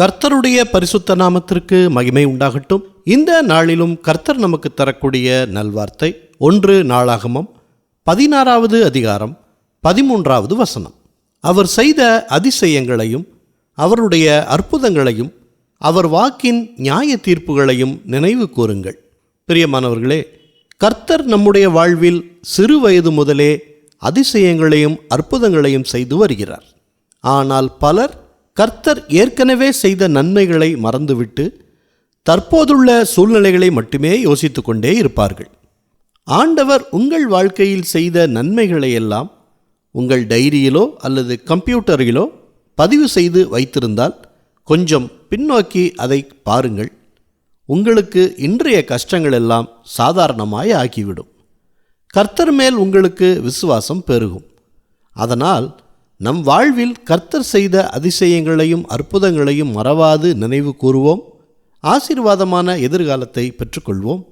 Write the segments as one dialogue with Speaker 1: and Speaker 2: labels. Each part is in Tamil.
Speaker 1: கர்த்தருடைய பரிசுத்த நாமத்திற்கு மகிமை உண்டாகட்டும். இந்த நாளிலும் கர்த்தர் நமக்கு தரக்கூடிய நல்வார்த்தை ஒன்று நாளாகமம் பதினாறாவது அதிகாரம் பதிமூன்றாவது வசனம். அவர் செய்த அதிசயங்களையும் அவருடைய அற்புதங்களையும் அவர் வாக்கின் நியாய தீர்ப்புகளையும் நினைவு கூறுங்கள். பிரியமானவர்களே கர்த்தர் நம்முடைய வாழ்வில் சிறு வயது முதலே அதிசயங்களையும் அற்புதங்களையும் செய்து வருகிறார். ஆனால் பலர் கர்த்தர் ஏற்கனவே செய்த நன்மைகளை மறந்துவிட்டு தற்போதுள்ள சூழ்நிலைகளை மட்டுமே யோசித்து கொண்டே இருப்பார்கள். ஆண்டவர் உங்கள் வாழ்க்கையில் செய்த நன்மைகளை எல்லாம் உங்கள் டைரியிலோ அல்லது கம்ப்யூட்டரிலோ பதிவு செய்து வைத்திருந்தால் கொஞ்சம் பின்னோக்கி அதை பாருங்கள். உங்களுக்கு இன்றைய கஷ்டங்கள் எல்லாம் சாதாரணமாய் ஆகிவிடும். கர்த்தர் மேல் உங்களுக்கு விசுவாசம் பெருகும். அதனால் நம் வாழ்வில் கர்த்தர் செய்த அதிசயங்களையும் அற்புதங்களையும் மறவாது நினைவு கூறுவோம். ஆசீர்வாதமான எதிர்காலத்தை பெற்றுக்கொள்வோம்.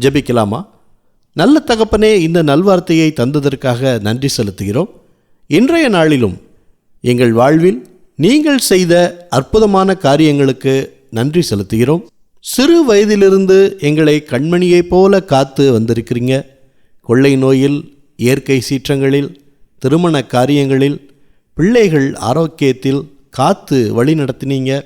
Speaker 1: ஜெபிக்கலாமா? நல்ல தகப்பனே இந்த நல்வார்த்தையை தந்ததற்காக நன்றி செலுத்துகிறோம். இன்றைய நாளிலும் எங்கள் வாழ்வில் நீங்கள் செய்த அற்புதமான காரியங்களுக்கு நன்றி செலுத்துகிறோம். சிறு வயதிலிருந்து எங்களை கண்மணியைப் போல காத்து வந்திருக்கிறீங்க. கொள்ளை நோயில் இயற்கை சீற்றங்களில் திருமண காரியங்களில் பிள்ளைகள் ஆரோக்கியத்தில் காத்து வழி நடத்தினீங்க.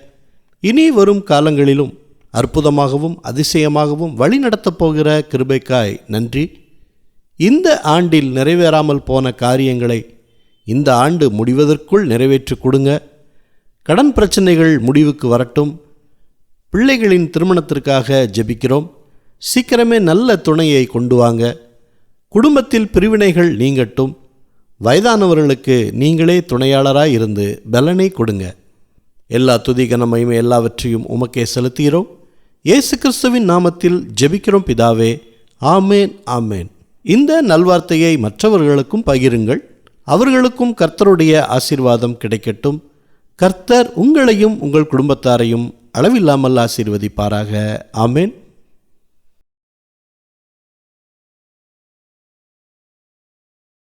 Speaker 1: இனி வரும் காலங்களிலும் அற்புதமாகவும் அதிசயமாகவும் வழி நடத்தப் போகிற கிருபைக்காய் நன்றி. இந்த ஆண்டில் நிறைவேறாமல் போன காரியங்களை இந்த ஆண்டு முடிவதற்குள் நிறைவேற்றி கொடுங்க. கடன் பிரச்சனைகள் முடிவுக்கு வரட்டும். பிள்ளைகளின் திருமணத்திற்காக ஜெபிக்கிறோம். சீக்கிரமே நல்ல துணையை கொண்டு வாங்க. குடும்பத்தில் பிரிவினைகள் நீங்கட்டும். வயதானவர்களுக்கு நீங்களே துணையாளராய் இருந்து பலனை கொடுங்க. எல்லா துதிகணமையும் எல்லாவற்றையும் உமக்கே செலுத்துகிறோம். இயேசு கிறிஸ்துவின் நாமத்தில் ஜெபிக்கிறோம் பிதாவே. ஆமேன் ஆமேன். இந்த நல்வார்த்தையை மற்றவர்களுக்கும் பகிருங்கள். அவர்களுக்கும் கர்த்தருடைய ஆசீர்வாதம் கிடைக்கட்டும். கர்த்தர் உங்களையும் உங்கள் குடும்பத்தாரையும் அளவில்லாமல் ஆசீர்வதிப்பாராக. ஆமேன்.